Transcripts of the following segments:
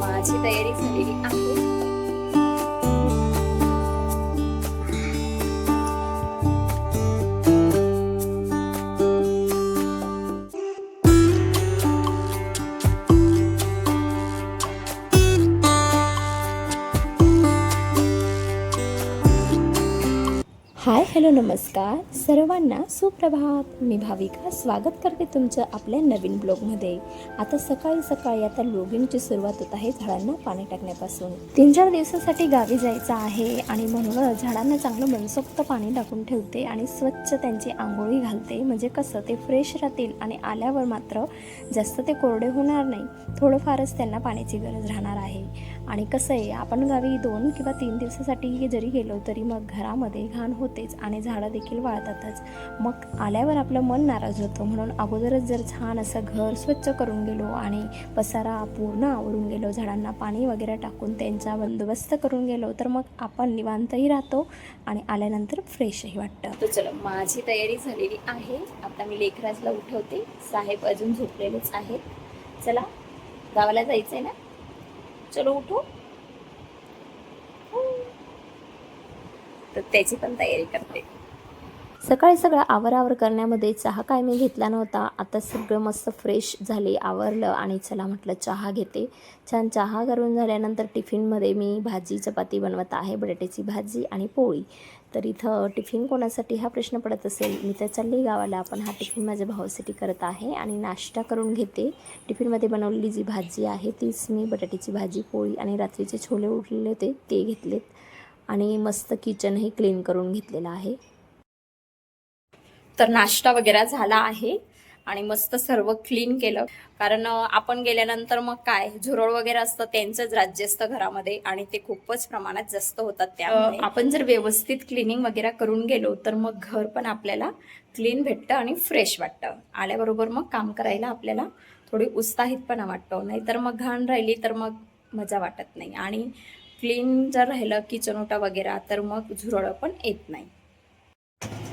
माझी तयारी झालेली आहे. हॅलो नमस्कार. सर्वांना सुप्रभात. मी भाविका. स्वागत करते तुमचं आपल्या नवीन ब्लॉगमध्ये. आता सकाळी सकाळी आता लोगिंगची सुरुवात होत आहे झाडांना पाणी टाकण्यापासून. तीन चार दिवसासाठी गावी जायचं आहे आणि म्हणून झाडांना चांगलं मनसोक्त पाणी टाकून ठेवते आणि स्वच्छ त्यांची आंघोळी घालते. म्हणजे कसं ते फ्रेश राहतील आणि आल्यावर मात्र जास्त ते कोरडे होणार नाही. थोडंफारच त्यांना पाण्याची गरज राहणार आहे. आणि कसं आहे आपण गावी दोन किंवा तीन दिवसासाठी जरी गेलो तरी मग घरामध्ये घाण होतेच आणि झाडं देखील वाळतातच. मग आल्यावर आपलं मन नाराज होतं. म्हणून अगोदरच जर छान असं घर स्वच्छ करून गेलो आणि पसारा पूर्ण आवरून गेलो झाडांना पाणी वगैरे टाकून त्यांचा बंदोबस्त करून गेलो तर मग आपण निवांतही राहतो आणि आल्यानंतर फ्रेशही वाटतं. तर चलो माझी तयारी झालेली आहे. आता मी लेखराजला उठवते. साहेब अजून झोपलेलेच आहेत. चला गावाला जायचं आहे ना? चलो उठो. तर त्याची पण तयारी करते. सकाळी सगळं आवरावर करण्यामध्ये चहा काय मी घेतला नव्हता. आता सगळं मस्त फ्रेश झाले आवरलं आणि चला म्हटलं चहा घेते. छान चहा करून झाल्यानंतर टिफिनमध्ये मी भाजी चपाती बनवत आहे बटाट्याची भाजी आणि पोळी. तर इथं टिफिन कोणासाठी हा प्रश्न पडत असेल मी तर चालली गावाला. पण हा टिफिन माझ्या भावासाठी करत आहे आणि नाश्ता करून घेते. टिफिनमध्ये बनवलेली जी भाजी आहे तीच मी बटाट्याची भाजी पोळी आणि रात्रीचे छोले उरलेले होते ते घेतलेत. आणि मस्त किचनही क्लीन करून घेतलेलं आहे. तर नाश्ता वगैरे झाला आहे. आणि मस्त सर्व क्लीन केलं. कारण आपण गेल्यानंतर मग काय झुरळ वगैरे असतं त्यांचंच राज्य असतं घरामध्ये आणि ते खूपच प्रमाणात जास्त होतात त्या आपण जर व्यवस्थित क्लिनिंग वगैरे करून गेलो तर मग घर पण आपल्याला क्लीन भेटतं आणि फ्रेश वाटतं. आल्याबरोबर मग काम करायला आपल्याला थोडी उत्साहितपणा वाटतो. नाहीतर मग घाण राहिली तर मग मजा वाटत नाही. आणि क्लीन जर राहिलं किचन ओटा वगैरे तर मग झुरळं पण येत नाही.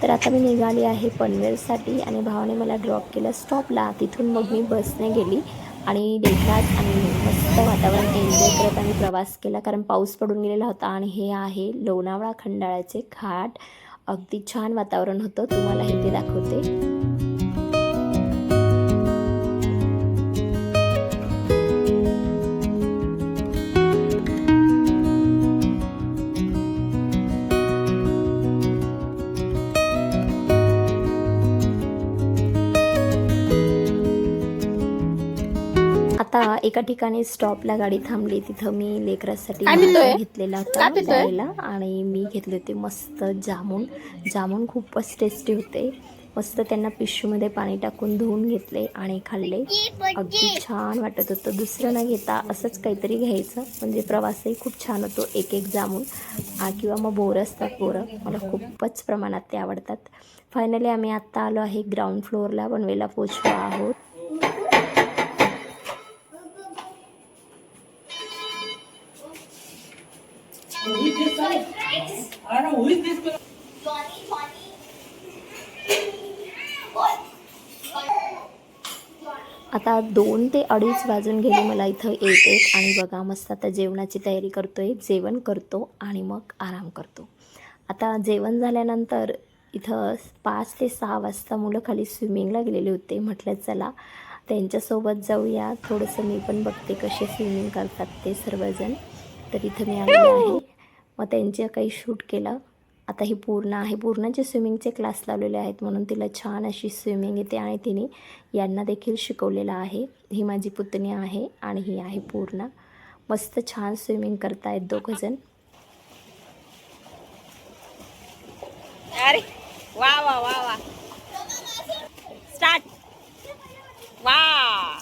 तर आता मी निघाली आहे पनवेलसाठी आणि भावाने मला ड्रॉप केलं स्टॉपला तिथून मग मी बसने गेली आणि देखलात आणि मस्त वातावरण एन्जॉय करत आम्ही प्रवास केला. कारण पाऊस पडून गेलेला होता आणि हे आहे लोणावळा खंडाळ्याचे घाट. अगदी छान वातावरण होतं. तुम्हालाही ते दाखवते. आता एका ठिकाणी स्टॉपला गाडी थांबली. तिथं मी लेकरासाठी घेतलेला होता? द्यायला आणि मी घेतले होते मस्त जामून. जामून खूपच टेस्टी होते. मस्त त्यांना पिशूमध्ये पाणी टाकून धुवून घेतले आणि खाल्ले. अगदी छान वाटत होतं. दुसरं न घेता असंच काहीतरी घ्यायचं. म्हणजे प्रवासही खूप छान होतो. एक एक जामून किंवा मग बोरं असतात बोरं. मला खूपच प्रमाणात ते आवडतात. फायनली आम्ही आत्ता आलो आहे ग्राउंड फ्लोअरला बनवेला पोचलो आहोत. आता दोन ते अडीच वाजून गेले मला इथं येत एक आणि बघा मस्त आता जेवणाची तयारी करतोय. जेवण करतो आणि मग आराम करतो. आता जेवण झाल्यानंतर इथं पाच ते सहा वाजता मुलं खाली स्विमिंगला गेलेले होते. म्हटलं चला त्यांच्यासोबत जाऊया. थोडंसं मी पण बघते कसे स्विमिंग करतात ते सर्वजण. तर इथं मी आलेले आहे. मग त्यांचे काही शूट केलं. आता ही पूर्ण आहे. पूर्णाचे स्विमिंगचे क्लास लावलेले आहेत म्हणून तिला छान अशी स्विमिंग येते आणि तिने यांना देखील शिकवलेलं आहे. ही माझी पुतणी आहे आणि ही आहे पूर्ण. मस्त छान स्विमिंग करतायत दोघंजण. अरे वा वा वा वा. स्टार्ट वा वा.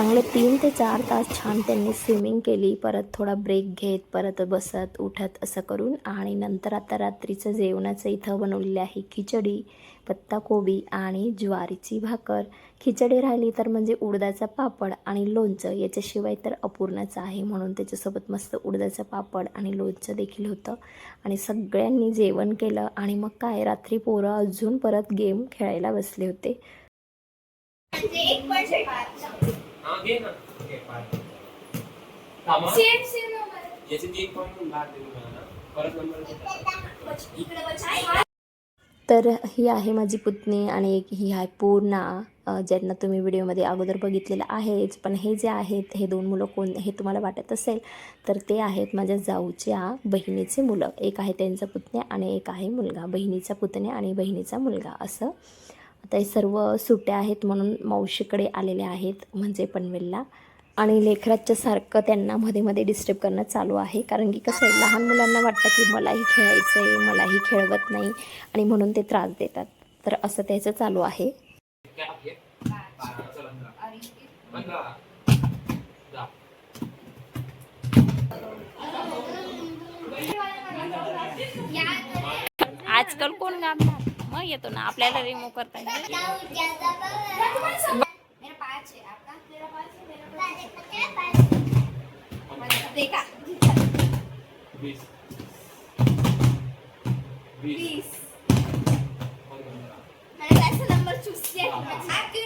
चांगले तीन ते चार तास छान त्यांनी स्विमिंग केली. परत थोडा ब्रेक घेत परत बसत उठत असं करून आणि नंतर आता रात्रीचं जेवणाचं इथं बनवलेलं आहे खिचडी पत्ताकोबी आणि ज्वारीची भाकर. खिचडी राहिली तर म्हणजे उडदाचा पापड आणि लोणचं याच्याशिवाय तर अपूर्णच आहे म्हणून त्याच्यासोबत मस्त उडदाचं पापड आणि लोणचं देखील होतं. आणि सगळ्यांनी जेवण केलं आणि मग काय रात्री पोरं अजून परत गेम खेळायला बसले होते. हा घे ना. घे पाय थांबा याचे तीन पॉईंट भाग देऊ मला ना. परत नंबर तर ही आहे माझी पुतणी आणि एक ही आहे पूर्णा ज्यांना तुम्ही व्हिडिओमध्ये अगोदर बघितलेलं आहेच. पण हे जे आहेत हे दोन मुलं कोण हे तुम्हाला वाटत असेल तर ते आहेत माझ्या जाऊच्या बहिणीचे मुलं. एक आहे त्यांचा पुतण्या आणि एक आहे मुलगा. बहिणीचा पुतण्या आणि बहिणीचा मुलगा असं. आता हे सर्व सुट्या आहेत म्हणून मावशीकडे आलेल्या आहेत म्हणजे पनवेलला. आणि लेखराजच्या सारखं त्यांना मध्ये मध्ये डिस्टर्ब करणं चालू आहे. कारण की कसं आहे लहान मुलांना वाटतं की मलाही खेळायचं आहे मलाही खेळवत नाही आणि म्हणून ते त्रास देतात. तर असं त्याचं चालू आहे. आजकाल कोण गाणार मग येतो ना. आपल्याला रिमूव्ह करता येईल.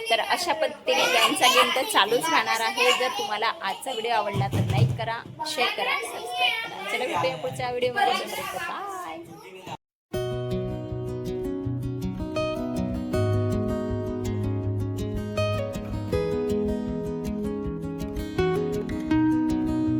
तर अशा पद्धतीने यांचा गेम तर चालूच राहणार आहे. जर तुम्हाला आजचा व्हिडिओ आवडला तर लाईक करा शेअर करा सबस्क्राईब करा. चला भेटूया पुढच्या व्हिडिओमध्ये.